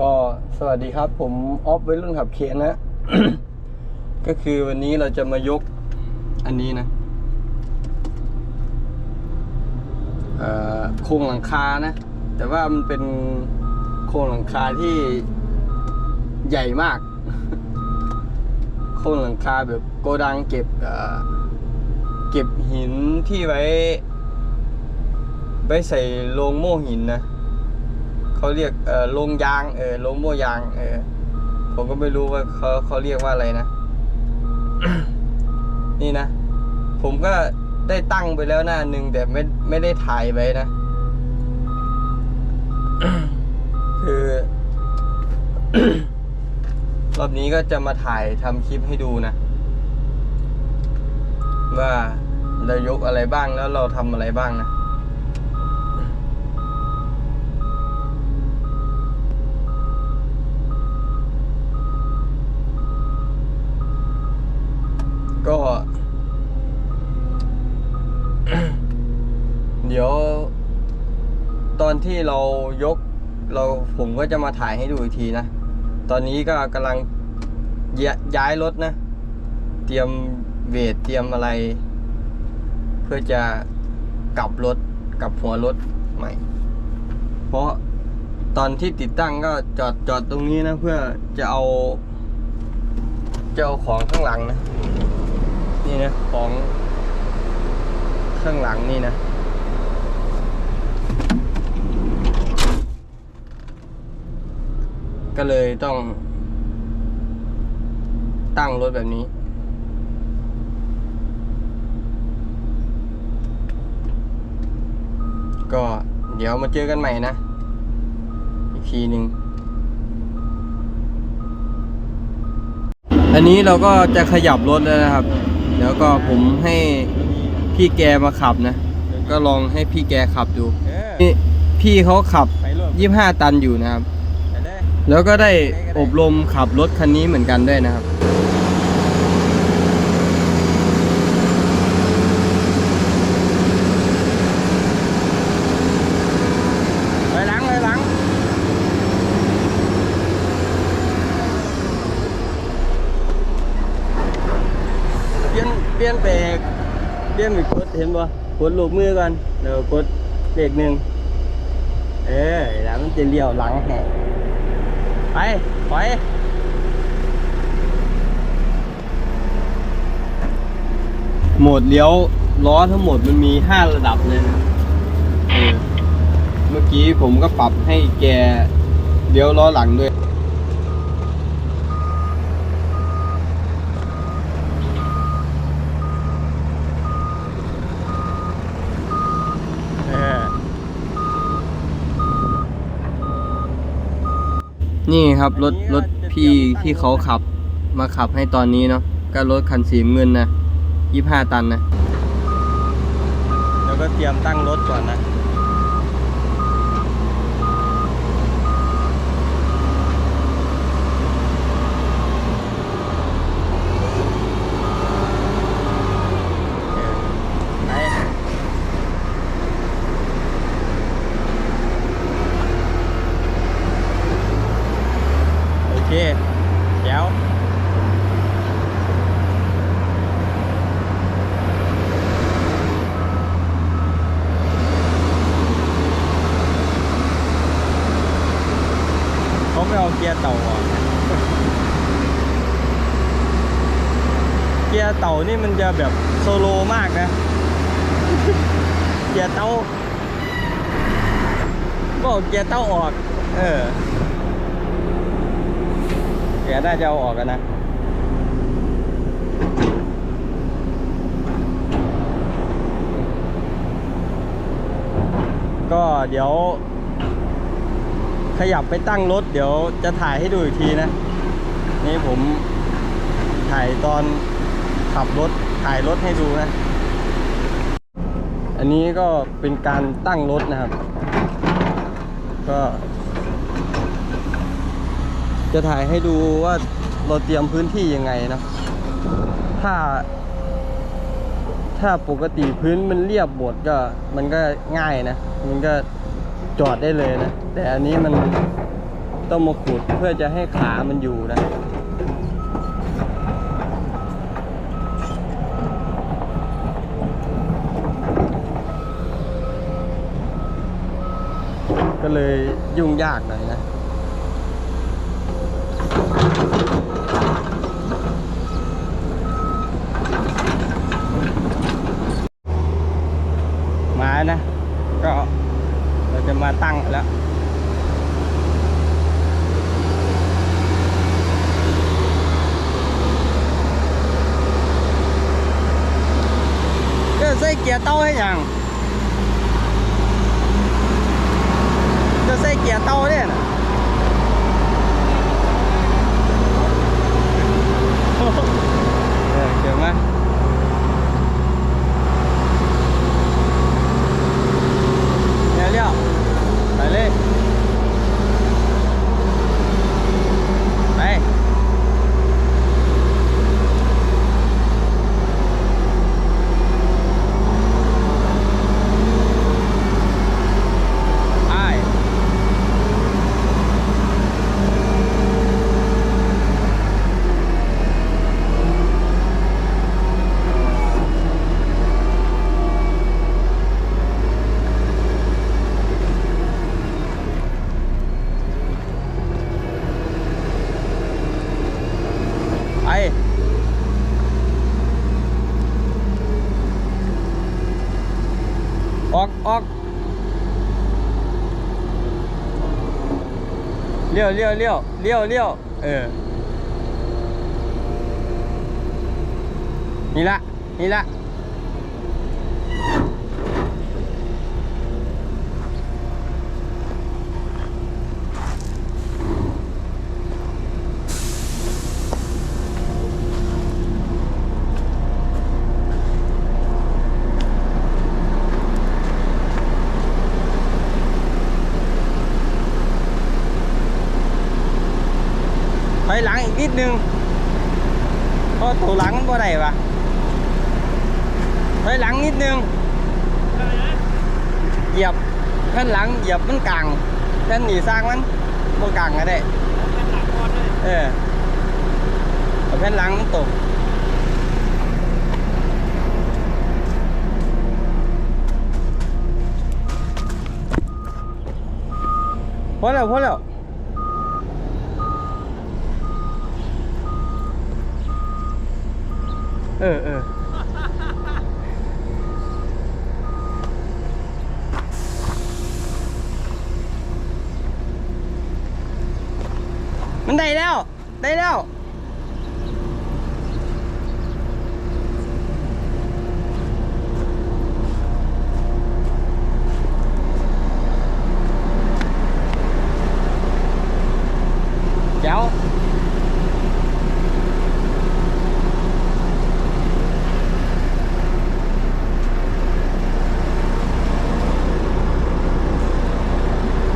ก็สวัสดีครับผมออฟไว้รุ่นขับเคนนะ ก็คือวันนี้เราจะมายกอันนี้นะโครงหลังคานะ แต่ว่ามันเป็นโครงหลังคาที่ใหญ่มาก โครงหลังคาแบบโกดังเก็บเอ่อเก็บหินที่ไว้ไว้ใส่โลงโม่หินนะ เขาเรียกเออโรงยางเออโรงโม่ยางเออผมก็ไม่รู้ว่าเขาเขาเรียกว่าอะไรนะ นี่นะ ผมก็ได้ตั้งไปแล้วหน้าหนึ่งแต่ไม่ไม่ได้ถ่ายไว้นะ คือ รอบนี้ก็จะมาถ่ายทำคลิปให้ดูนะ ว่าเรายกอะไรบ้างแล้วเราทำอะไรบ้างนะ ก็ เดี๋ยว ตอน ที่เรายกเราผมก็จะมาถ่ายให้ดูอีกทีนะ ตอนนี้ก็กำลังยย้ายรถนะ เตรียมเวทเตรียมอะไร เพื่อจะกลับรถกลับหัวรถใหม่ เพราะตอนที่ติดตั้งก็จอดจอดตรงนี้นะ เพื่อจะเอา จะเอาของข้างหลังนะ นี่นะ ของข้างหลังนี่นะ ก็เลยต้อง ตั้งรถแบบนี้ ก็เดี๋ยวมาเจอกันใหม่นะ อีกทีหนึ่งอันนี้เราก็จะขยับรถแล้วนะครับเดี๋ยวก็ผมให้พี่แกมาขับนะ ก็ลองให้พี่แกขับดูนี่พี่เขาขับ 25 ตันอยู่นะครับ แล้วก็ได้อบรมขับรถคันนี้เหมือนกันด้วยนะครับไปหลังไปหลัง เปลี่ยนเปลี่ยนเบรกเปลี่ยนไปกดเห็นบ่กดลูกมือก่อนเดี๋ยวกดเบรกหนึ่งเออแล้วมันจะเลี้ยวหลังแหก ไปไปโหมดเลี้ยวล้อทั้งหมดมันมีห้าระดับเลยนะเมื่อกี้ผมก็ปรับให้แกเลี้ยวล้อหลังด้วย นี่ครับรถรถพี่ที่เขาขับมาขับให้ตอนนี้เนาะก็รถคันสีเงินนะยี่ห้าตันนะ แล้วก็เตรียมตั้งรถก่อนนะ ไป โอเคเดี๋ยวเขาไม่เอาเกี ยร์เต่าออกเกียร์เต่านี่มันจะแบบโซโลมากนะ เกียร์เต่าก็เอาเกียร์เต่าออก เออแกน่าจะเอาออกกันนะ ก็เดี๋ยว ขยับไปตั้งรถ เดี๋ยวจะถ่ายให้ดูอีกทีนะ นี่ผมถ่ายตอนขับรถถ่ายรถให้ดูนะ อันนี้ก็เป็นการตั้งรถนะครับ ก็ จะถ่ายให้ดูว่าเราเตรียมพื้นที่ยังไงนะถ้า ถ้าปกติพื้นมันเรียบหมดก็มันก็ง่ายนะ มันก็ จอดได้เลยนะ แต่อันนี้มันต้องมาขุดเพื่อจะให้ขามันอยู่นะก็เลยยุ่งยากหน่อยนะ มานะ ก็เราจะาตั้งแล้ว这ใส่เกียร์เต้าให้ยัง这เส่เกียร์เต้าเนี่ย เลี้ยวเลี้ยวเลี้ยวเลี้ยวเลี้ยวเออ นี่ละนี่ละถอยหลังอีกนิดนึงเพราะตัวหลังมันบ่ได้ปะถอยหลังนิดนึงเหยียบแผ่นหลังเหยียบมันกลางแผ่นหนีสร้างมันบ่กลางก็ได้เออเอาแผ่นหลังมันตกพอแล้วพอแล้ว เออเออมันได้แล้ว ได้แล้ว เจ้า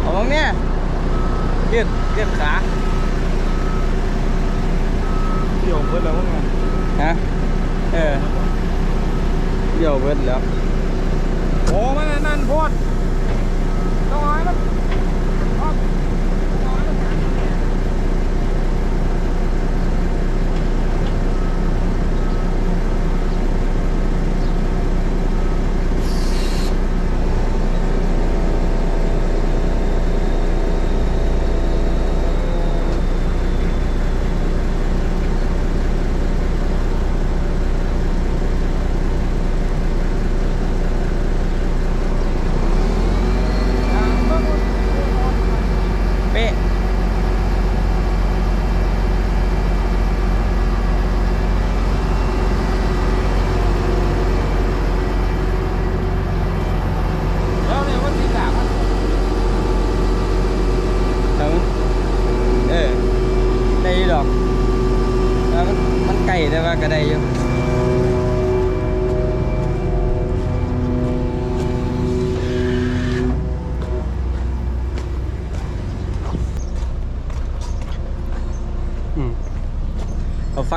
เอามาเนี่ยยืด ยืดขาเดี่ยวเพิ่นแล้วว่าไงฮะเออเดี๋ยวเบิดแล้วโอ้มันนั่นโพดต้องเอาให้มันเอาเอาให้มันหาที่เนี่ย เป๊ะ แล้วเนี่ยมันสีดาบมัน แล้วมันเออ ได้อยู่ดอกแล้วมันมันไก่แต่ว่าก็ได้อยู่อืมเอาฟัง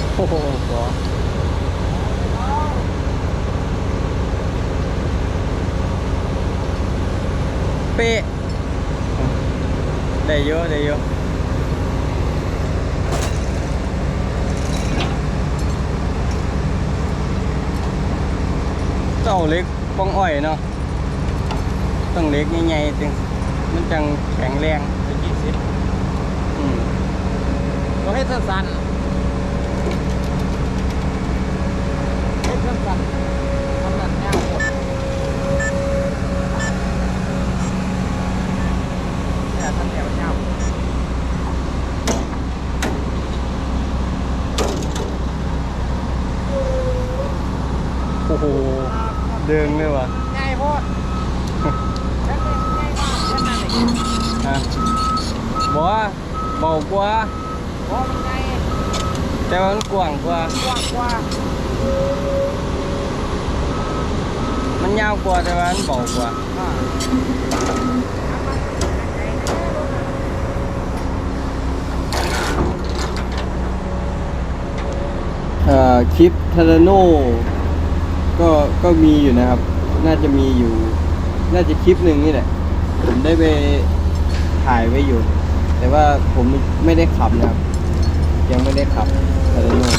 าะต้องเล็กใหญ่ๆจึงมันจังแข็งแรงเป็นยี่สิบ อืม ก็ให้สั้นๆให้สั้นๆทำแบบแนวหมด เนี่ยทำแนวแนวโอ้โหเดินเลยวะง่ายโพดแค่นี้ง่ายมากแค่นั้นเองอะบอกว่าเบากว่าเพราะมันง่ายแต่ว่ามันกว้างกว่ากว้างกว่ามันยาวกว่าแต่ว่ามันเบากว่า อ่า เอ่อ คลิปทาราโน่ก็ก็มีอยู่นะครับ น่าจะมีอยู่ น่าจะคลิปหนึ่งนี่แหละ ผมได้ไปถ่ายไว้อยู่ แต่ว่าผมไม่ได้ขับนะครับ ยังไม่ได้ขับทาราโน่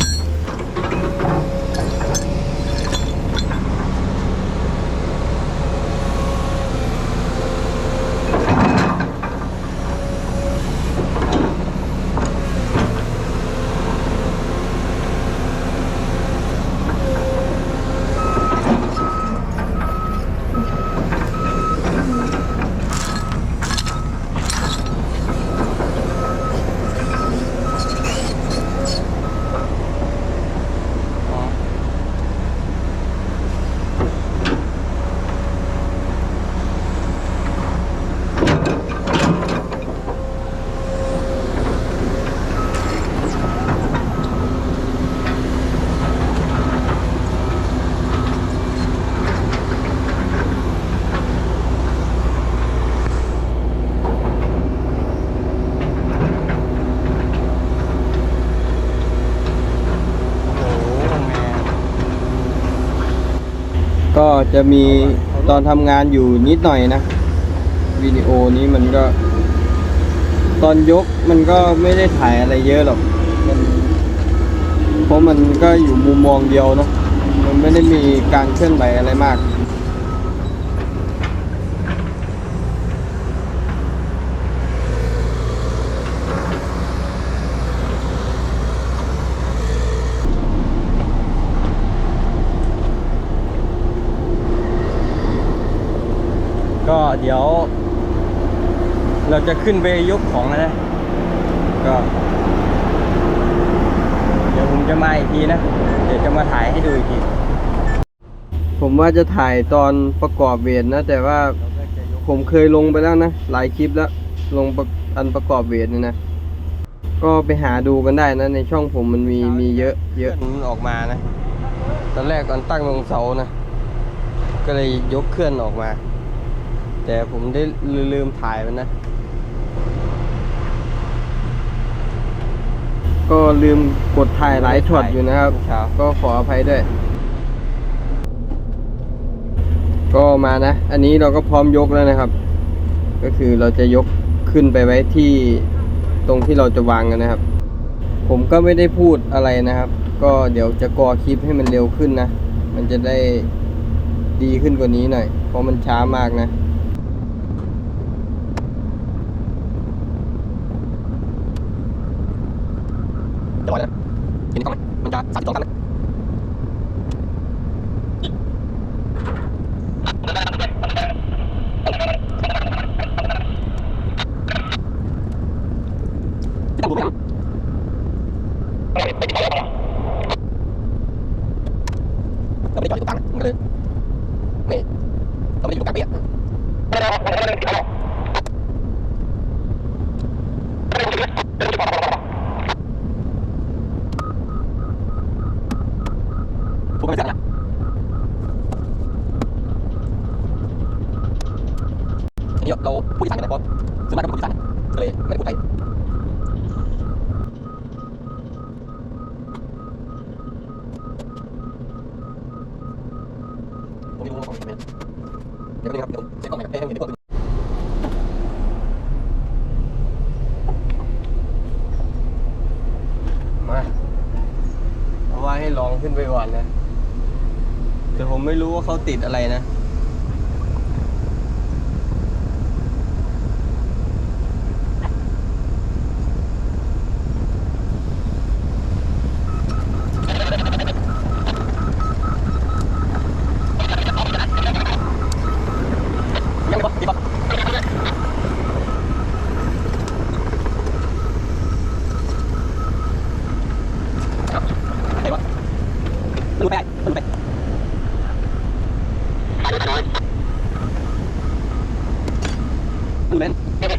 อ๋อโอ้โหแม่ก็ จะมีตอนทำงานอยู่นิดหน่อยนะวิดีโอนี้มันก็ ตอนยกมันก็ไม่ได้ถ่ายอะไรเยอะหรอกมันเพราะมันก็อยู่มุมมองเดียวเนาะมันไม่ได้มีการเคลื่อนไหวอะไรมาก ก็ เดี๋ยว เราจะขึ้นไปยกของแล้วนะ ก็ เดี๋ยวผมจะมาอีกทีนะ เดี๋ยวจะมาถ่ายให้ดูอีกที ผมว่าจะถ่ายตอนประกอบเวทนะ แต่ว่าผมเคยลงไปแล้วนะ หลายคลิปแล้ว ลงประอันประกอบเวทนี่นะ ก็ไปหาดูกันได้นะ ในช่องผมมันมีมีเยอะเยอะมันออกมานะ ตอนแรกก่อนตั้งลงเสานะ ก็เลยยกเคลื่อนออกมา แต่ผมได้ลืมถ่ายมันนะ ก็ลืมกดถ่ายหลายช็อตอยู่นะครับ ก็ขออภัยด้วย ก็มานะ อันนี้เราก็พร้อมยกแล้วนะครับ ก็คือเราจะยกขึ้นไปไว้ที่ตรงที่เราจะวางกันนะครับ ผมก็ไม่ได้พูดอะไรนะครับ ก็เดี๋ยวจะกอคลิปให้มันเร็วขึ้นนะ มันจะได้ดีขึ้นกว่านี้หน่อย เพราะมันช้ามากนะจะไหวแล้วเห็นกล้องไหมมันจะสามสิบสองตันเลยต้องดูไหมเรา ไม่ได้จอดอยู่ตรงกลางมันก็เลยไม่เราไม่ได้อยู่ตรงกลางเปียกผมก็ไม่สั่งเนี่ยอันนี้เราพูดอีสานกันนะเพราะส่วนมากก็พูดอีสานก็เลยไม่ได้พูดไทย เดี๋ยวนี้ครับเดี๋ยวเช็คกล้องใหม่ให้เห็นตัวมาเอาว่าให้ลองขึ้นไปก่อนนะ แต่ผมไม่รู้ว่าเขาติดอะไรนะ ยังปะดีปะไหนวะดูไปดูไป ดูเล่นแล้วก็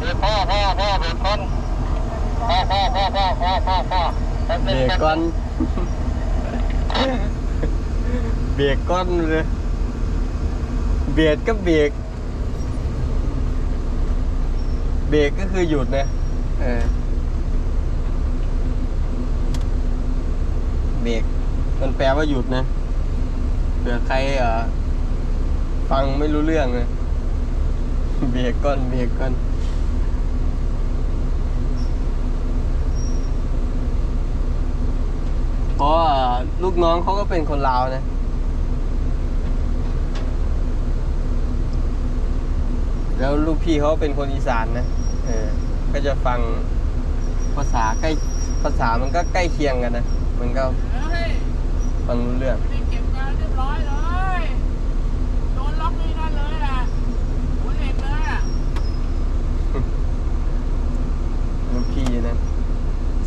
ถึง พ่อพ่อพ่อเป็นคนพ่อพ่อพ่อพ่อพ่อพ่อพ่อ เบรกก้อน เบร กก้อนเลยเบียดก็เบรกเบรกก็คือหยุดนะเออเบรกมันแปลว่าหยุดนะเผื่อใครเออฟังไม่รู้เรื่องเลยเบรกก้อนเบรกก้อนเพราะลูกน้องเขาก็เป็นคนลาวนะ แล้วลูกพี่เขาเป็นคนอีสานนะเออก็จะฟังภาษาใกล้ภาษามันก็ใกล้เคียงกันนะมันก็เฮ้ยฟังรู้เรื่องไม่ได้เก็บงานเรียบร้อยเลยโดนล็อกนี่นั่นเลยอะหัวเหล็กเลยอะลูกพี่นะ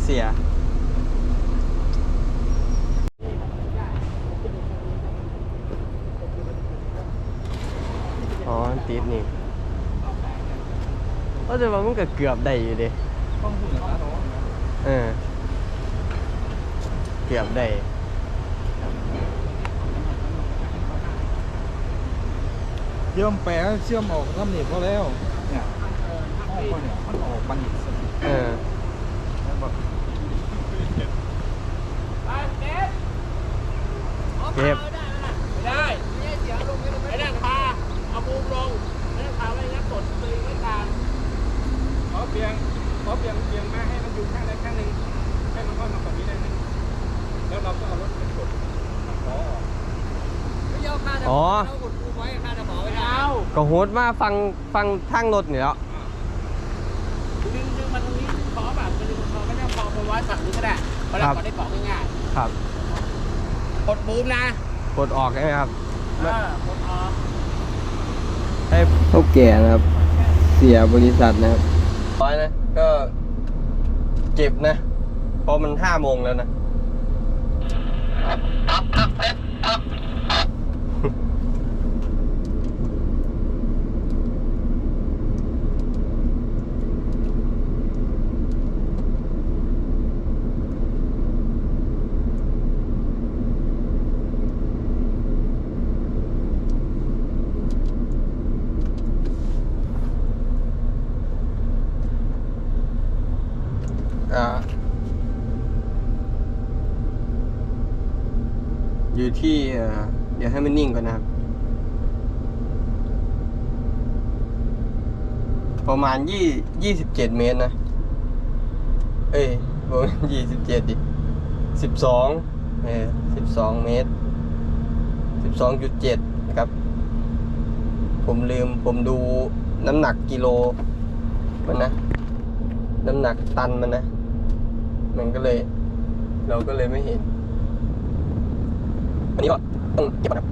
เสียอ๋อติดนี่ ก็จะว่ามันก็เกือบได้อยู่เดิต้องพูดอย่างนั้นหรอเออเกือบได้เชื่อมแปะเชื่อมออกทำหนีบก็แล้ว เนี่ยห้องมันเนี่ยมันออกมันอีกสิเออเก็บไม่ได้ไม่ได้เสียงลงไม่ได้พาเอาบูมลงไม่ได้พาไว้งั้นกดสลิงไว้กลาง ขอเปลี่ยนขอเปลี่ยนเปลี่ยนมาให้มันอยู่ข้างใดข้างหนึ่งให้มันเข้ามาฝั่งนี้ได้ไหมแล้วเราก็เอารถไปกดล้อออกอ๋อเอาก็โฮดมาฟังฟังทางรถนี่แล้วดึงดึงมาตรงนี้ขอแบบดึงคอไม่ได้คอมาไว้ฝั่งนี้ก็ได้เพราะเราครับกดได้เกาะง่ายครับๆกดบูมนะกดออกใช่ไหมครับเออกดออกให้เท่าแก่นะครับ เสียบริษัทนะครับ ร้อยนะ ก็เจ็บนะ เพราะมันห้าโมงแล้วนะ อยู่ที่เอ่อเดี๋ยวให้มันนิ่งก่อนนะครับ ประมาณยี่ยี่สิบเจ็ดเมตรนะ เอ้ยประมาณยี่สิบเจ็ดดิสิบสองเออสิบสองเมตรสิบสองจุดเจ็ดนะครับ ผมลืมผมดูน้ำหนักกิโลมันนะ น้ำหนักตันมันนะ มันก็เลย เราก็เลยไม่เห็น อันนี้ก็ต้องเก็บก่อนครับ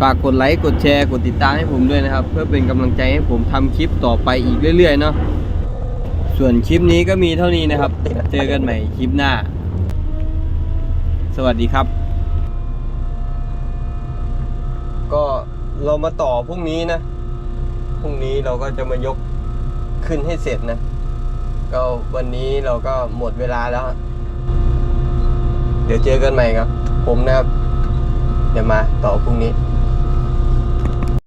ฝากกดไลค์ กดแชร์ กดติดตามให้ผมด้วยนะครับ เพื่อเป็นกำลังใจให้ผมทำคลิปต่อไปอีกเรื่อย ๆ เนาะส่วนคลิปนี้ก็มีเท่านี้นะครับ เจอกันใหม่คลิปหน้า สวัสดีครับ ก็ เรามาต่อพรุ่งนี้นะพรุ่งนี้เราก็จะมายกขึ้นให้เสร็จนะ ก็วันนี้เราก็หมดเวลาแล้ว เดี๋ยวเจอกันใหม่ครับ ผมนะครับ เดี๋ยวมาต่อพรุ่งนี้